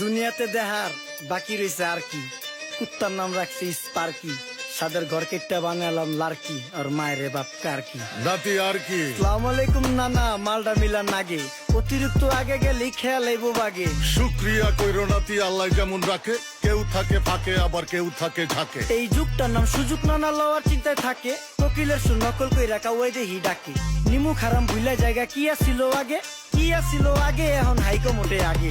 দুনিয়াতে দেহার বাকি রয়েছে আর কি। কুত্তার নাম রাখছি স্পার্কি। সাদের ঘর কেটটা বানালাম লার্কি আর মায়ের বাপ কারকি নাতি আর কি? সালাম আলাইকুম নানা মালডা মিলা নাগে। অতিরিক্ত আগে গেলে খেয়াল আইবো বাগে। শুক্রিয়া কইরো নাতি আল্লাহ যেমন রাখে কেউ থাকে ফাঁকে আবার কেউ থাকে ঝাঁকে। এই যুগটার নাম সুযোগ নানা লওয়ার চিন্তায় থাকে। কোকিলের সু নকল কই রাখা ওই দেহি ডাকে। নিমু খারাম ভুলা জায়গা কি আসিল আগে? কি আসিল আগে? এখন হাইকো মোটে আগে।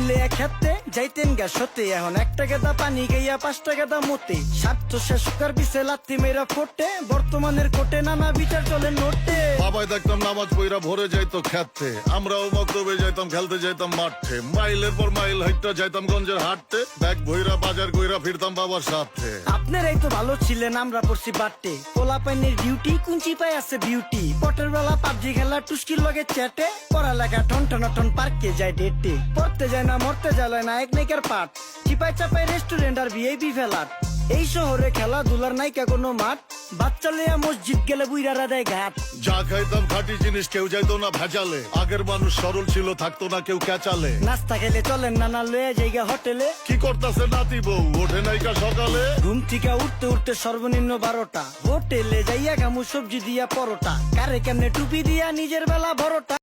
নিলে এক হাতে যাইতেন গা সতে। এখন একটা গেদা পানি গাইয়া পাঁচটা গেদা মতে। স্বার্থ শেষ কার বিছে লাত্তি মেয়েরা ফোটে। বর্তমানের কোটে নানা বিচার চলে নোটে। বাবাই দেখতাম নামাজ পইরা ভরে যাইতো খেতে। আমরাও মক্তবে যাইতাম খেলতে যাইতাম মাঠে। মাইলের পর মাইল হাইটটা যাইতাম গঞ্জের হাটতে ব্যাগ ভইরা বাজার কইরা ফিরতাম বাবার সাথে। আপনারাই তো ভালো ছিলেন আমরা পড়ছি বাট্টে পোলা পাইনের ডিউটি কুঞ্চি পাই আছে বিউটি পটের বেলা পাবজি খেলা টুস্কির লগে চ্যাটে। পড়ালেখা টন টন টন পার্কে যায় ডেটে পড়তে যায় না মরতে যায় নায়ক নায়িকার পাট চিপাই চাপাই রেস্টুরেন্ট আর ভিআইপি ফেলাট এই শহরে খেলাধুলার নাইকা কোনো মাঠ? বাচ্চা লইয়া মসজিদ গেলে বুইরারা দেয় ঘাট। যা খাইতাম খাঁটি জিনিস কেউ যাইতো না ভেজালে। আগের মানুষ সরল ছিল থাকতো না কেউ ক্যাচালে। নাস্তা খেলে চলেন নানা লয়ে জায়গা হোটেলে। কি করতাছে নাতি বউ? ওঠে নাইকা সকালে। ঘুম থেকে উঠতে উঠতে সর্বনিম্ন বারোটা। হোটেলে যাইয়া গামু সবজি দিয়া পরোটা। কারে কেমনে টুপি দিয়া নিজের বেলা বড়টা?